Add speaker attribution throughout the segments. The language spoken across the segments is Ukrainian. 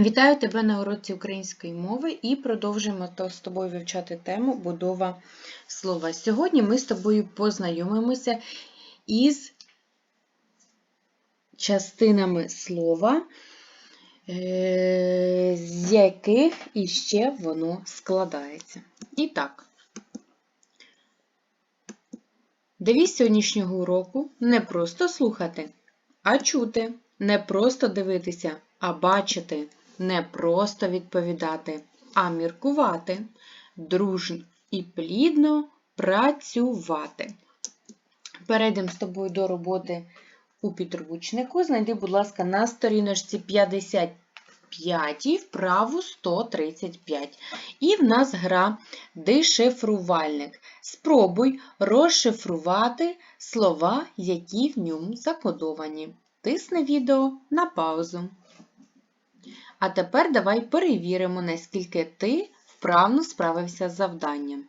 Speaker 1: Вітаю тебе на уроці української мови і продовжуємо з тобою вивчати тему будова слова. Сьогодні ми з тобою познайомимося із частинами слова, е, з яких іще воно складається. І так, девіз сьогоднішнього уроку не просто слухати, а чути, не просто дивитися, а бачити не просто відповідати, а міркувати, дружно і плідно працювати. Перейдемо з тобою до роботи у підручнику. Знайди, будь ласка, на сторіночці 55 вправу 135. І в нас гра дешифрувальник. Спробуй розшифрувати слова, які в ньому закодовані. Тисни відео на паузу. А тепер давай перевіримо, наскільки ти вправно справився з завданням.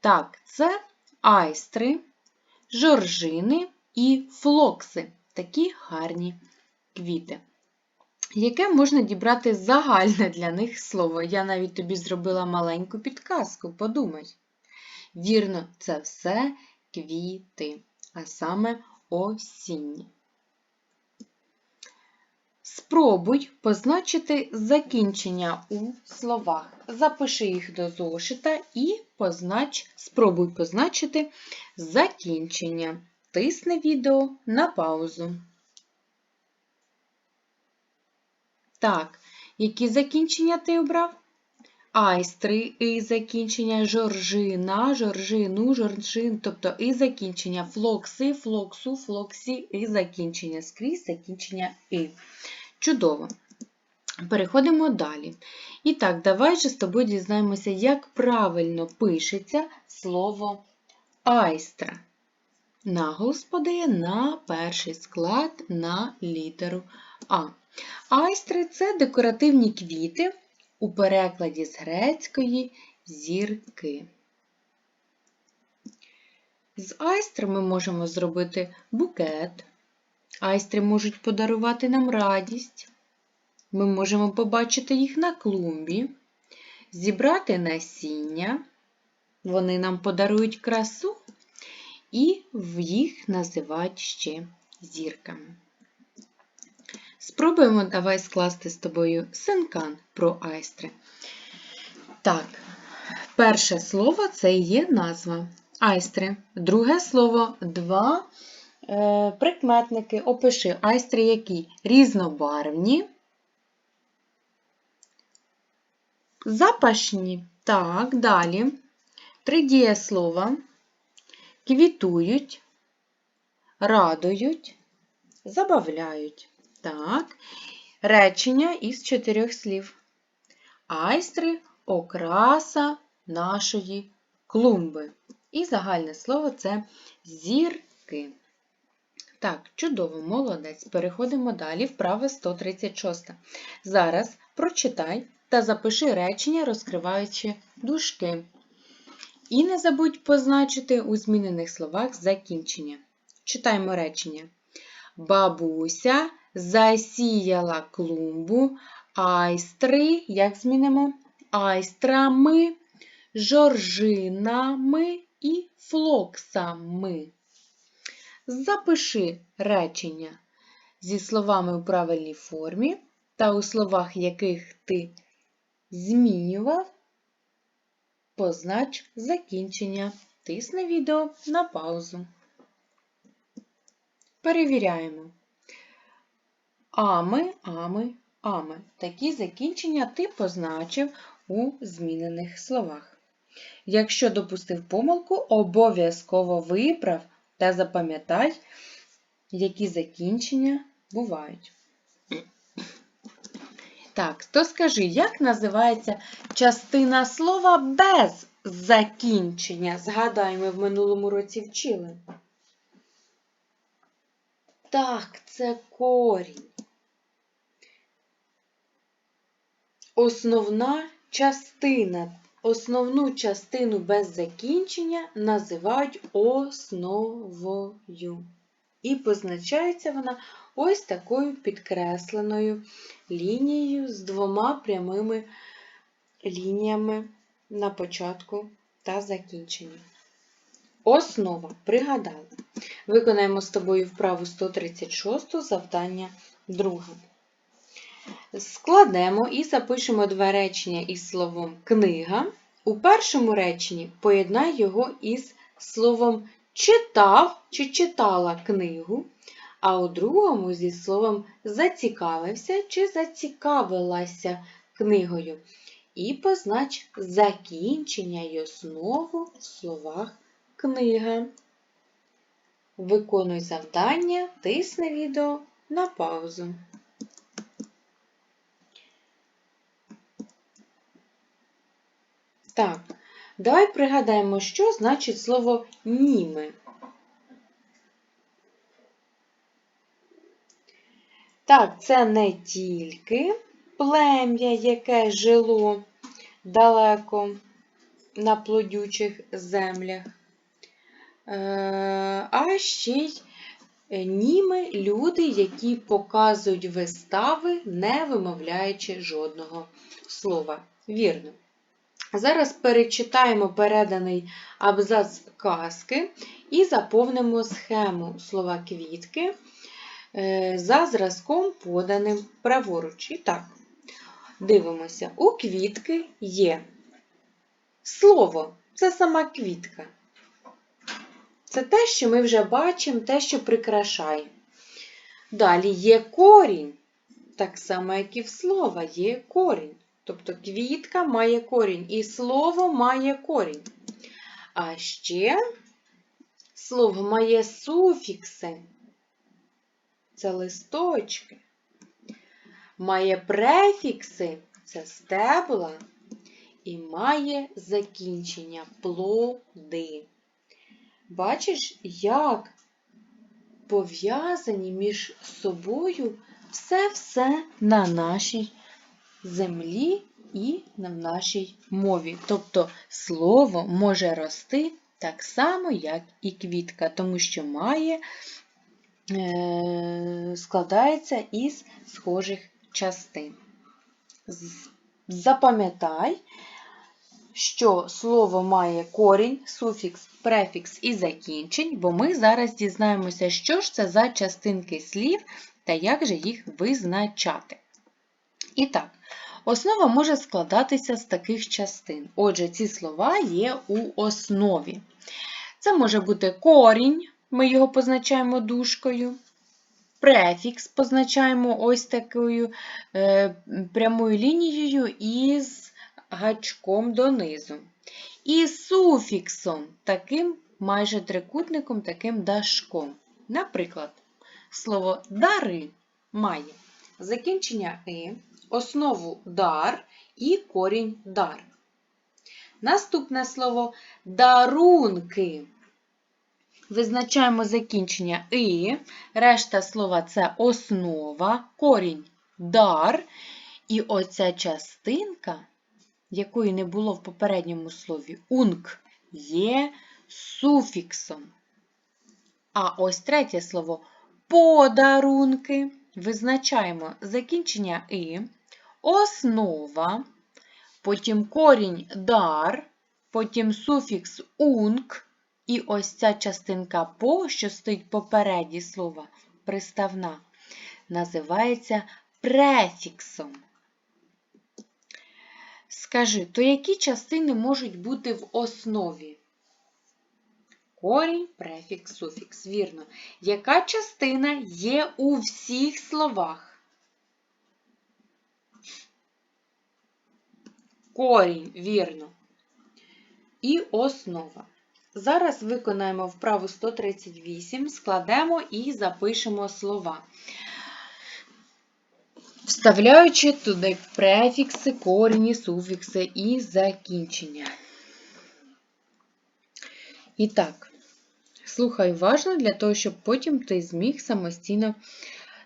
Speaker 1: Так, це айстри, жоржини і флокси такі гарні квіти. Яке можна дібрати загальне для них слово? Я навіть тобі зробила маленьку підказку, подумай. Вірно, це все квіти, а саме осінні. Спробуй позначити закінчення у словах. Запиши їх до зошита і познач, спробуй позначити закінчення. Тисни відео на паузу. Так, які закінчення ти обрав? Айстри і закінчення жоржина, жоржину, жоржин, тобто і закінчення флокси, флоксу, флоксі, і закінчення скрізь закінчення і. Чудово. Переходимо далі. І так, давай же з тобою дізнаємося, як правильно пишеться слово айстра. Наголос подає на перший склад на літеру А. Айстри це декоративні квіти у перекладі з грецької зірки. З айстри ми можемо зробити букет. Айстри можуть подарувати нам радість. Ми можемо побачити їх на клумбі, зібрати насіння, вони нам подарують красу, і їх називають ще зірками. Спробуємо давай скласти з тобою синкан про айстри. Так, перше слово це є назва айстри. Друге слово два прикметники опиши айстри які різнобарвні, запашні. Так, далі. Три дієслова квітують, радують, забавляють. Так, речення із чотирьох слів. Айстри окраса нашої клумби. І загальне слово це зірки. Так, чудово, молодець. Переходимо далі, вправа 136. Зараз прочитай та запиши речення, розкриваючи дужки. І не забудь позначити у змінених словах закінчення. Читаємо речення. Бабуся засіяла клумбу, айстри, як змінимо? Айстрами, жоржинами і флоксами. Запиши речення зі словами у правильній формі та у словах, яких ти змінював, познач закінчення. Тисни відео на паузу. Перевіряємо. Ами, ами, ами. Такі закінчення ти позначив у змінених словах. Якщо допустив помилку, обов'язково виправ та запам'ятай, які закінчення бувають. Так, то скажи, як називається частина слова без закінчення? Згадай, ми в минулому році вчили. Так, це корінь. Основна частина Основну частину без закінчення називають основою. І позначається вона ось такою підкресленою лінією з двома прямими лініями на початку та закінченні. Основа. Пригадали. Виконаємо з тобою вправу 136 завдання друге. Складемо і запишемо два речення із словом книга. У першому реченні поєднай його із словом читав чи читала книгу, а у другому зі словом зацікавився чи зацікавилася книгою. І познач закінчення й основу в словах книга. Виконуй завдання, тисни відео на паузу. Так, давай пригадаємо, що значить слово німи. Так, це не тільки плем'я, яке жило далеко на плодючих землях, е, а ще й німи люди, які показують вистави, не вимовляючи жодного слова. Вірно. Зараз перечитаємо переданий абзац казки і заповнимо схему слова квітки е, за зразком, поданим праворуч. І так, дивимося, у квітки є слово це сама квітка. Це те, що ми вже бачимо, те, що прикрашає. Далі є корінь, так само, як і в слова, є корінь. Тобто квітка має корінь, і слово має корінь. А ще слово має суфікси. Це листочки. Має префікси це стебла. І має закінчення плоди. Бачиш, як пов'язані між собою все-все на нашій землі і в нашій мові. Тобто слово може рости так само, як і квітка, тому що має, е, складається із схожих частин. Запам'ятай, що слово має корінь, суфікс, префікс і закінчень, бо ми зараз дізнаємося, що ж це за частинки слів та як же їх визначати. І так, основа може складатися з таких частин. Отже, ці слова є у основі. Це може бути корінь, ми його позначаємо дужкою. Префікс позначаємо ось такою е, прямою лінією із гачком донизу. І суфіксом, таким майже трикутником, таким дашком. Наприклад, слово дари має закінчення «и», основу дар і корінь дар. Наступне слово дарунки. Визначаємо закінчення «и», решта слова це основа, корінь дар. І оця частинка, якої не було в попередньому слові унк, є суфіксом. А ось третє слово подарунки. Визначаємо закінчення «и», основа, потім корінь дар, потім суфікс унк, і ось ця частинка по, що стоїть попереді слова, приставна, називається префіксом. Скажи, то які частини можуть бути в основі? Корінь, префікс, суфікс. Вірно. Яка частина є у всіх словах? Корінь, вірно. І основа. Зараз виконаємо вправу 138, складемо і запишемо слова. Вставляючи туди префікси, корені, суфікси і закінчення. І так, слухай уважно для того, щоб потім ти зміг самостійно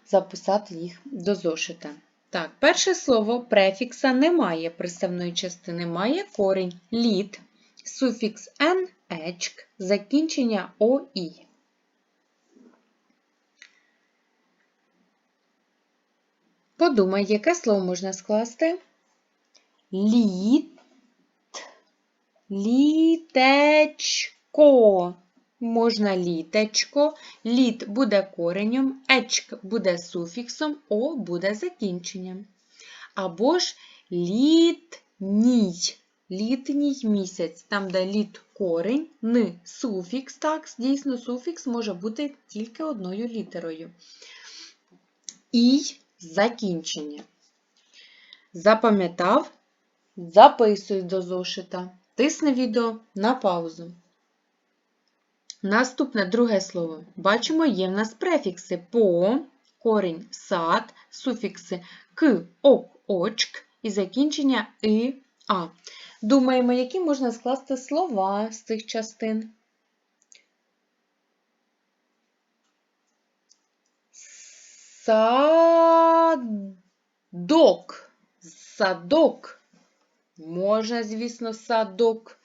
Speaker 1: записати їх до зошита. Так, перше слово префікса немає, приставної частини має корінь лід, суфікс «н», «ечк», закінчення «оі». Подумай, яке слово можна скласти? Літ, літечко. Можна літечко. Літ буде коренем, ечк буде суфіксом, о буде закінченням. Або ж літній. Літній місяць. Там, де літ корень, ни суфікс. Так, дійсно, суфікс може бути тільки одною літерою. І закінчення. Запам'ятав? Записуй до зошита. Тисни відео на паузу. Наступне друге слово. Бачимо, є в нас префікси по, корінь сад, суфікси к, ок, очк і закінчення и, а. Думаємо, які можна скласти слова з цих частин. Садок. Садок. Можна, звісно, садок.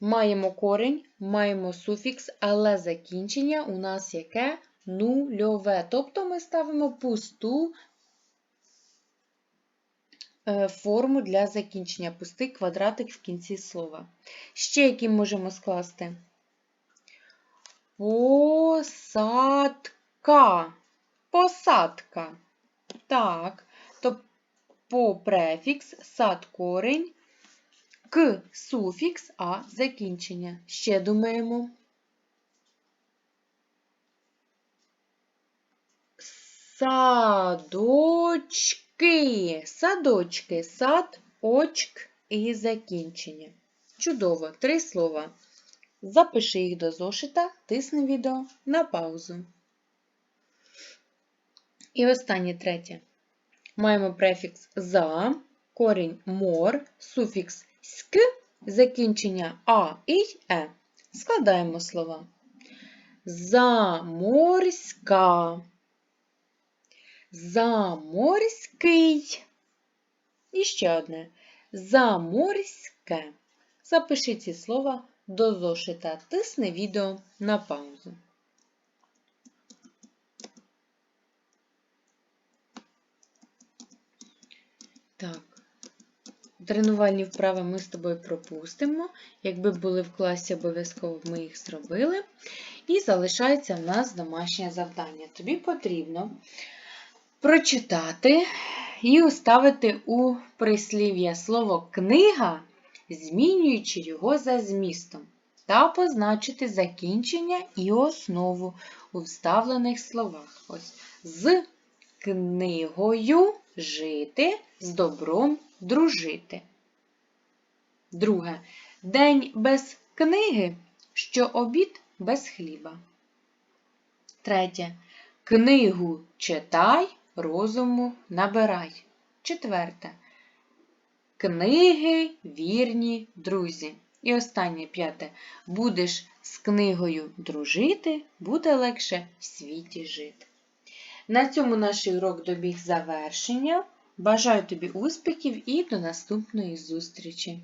Speaker 1: Маємо корінь, маємо суфікс, але закінчення у нас яке? Нульове. Тобто ми ставимо пусту е, форму для закінчення, пустий квадратик в кінці слова. Ще які можемо скласти? Посадка. Посадка. Так, то по префікс сад корень, к суфікс, а закінчення. Ще думаємо. Садочки. Садочки. Сад, очк і закінчення. Чудово. Три слова. Запиши їх до зошита, тисни відео на паузу. І останнє третє. Маємо префікс за, корінь мор, суфікс ськ, закінчення а і е. Складаємо слова. Заморська. Заморський. І ще одне. Заморське. Запиши ці слова до зошита. Тисни відео на паузу. Так, тренувальні вправи ми з тобою пропустимо. Якби були в класі, обов'язково ми їх зробили. І залишається в нас домашнє завдання. Тобі потрібно прочитати і уставити у прислів'я слово книга, змінюючи його за змістом, та позначити закінчення і основу у вставлених словах. Ось з книгою жити, з добром дружити. Друге. День без книги, що обід без хліба. Третє. Книгу читай, розуму набирай. Четверте. Книги вірні друзі. І останнє п'яте. Будеш з книгою дружити, буде легше в світі жити. На цьому наш урок добіг завершення. Бажаю тобі успіхів і до наступної зустрічі!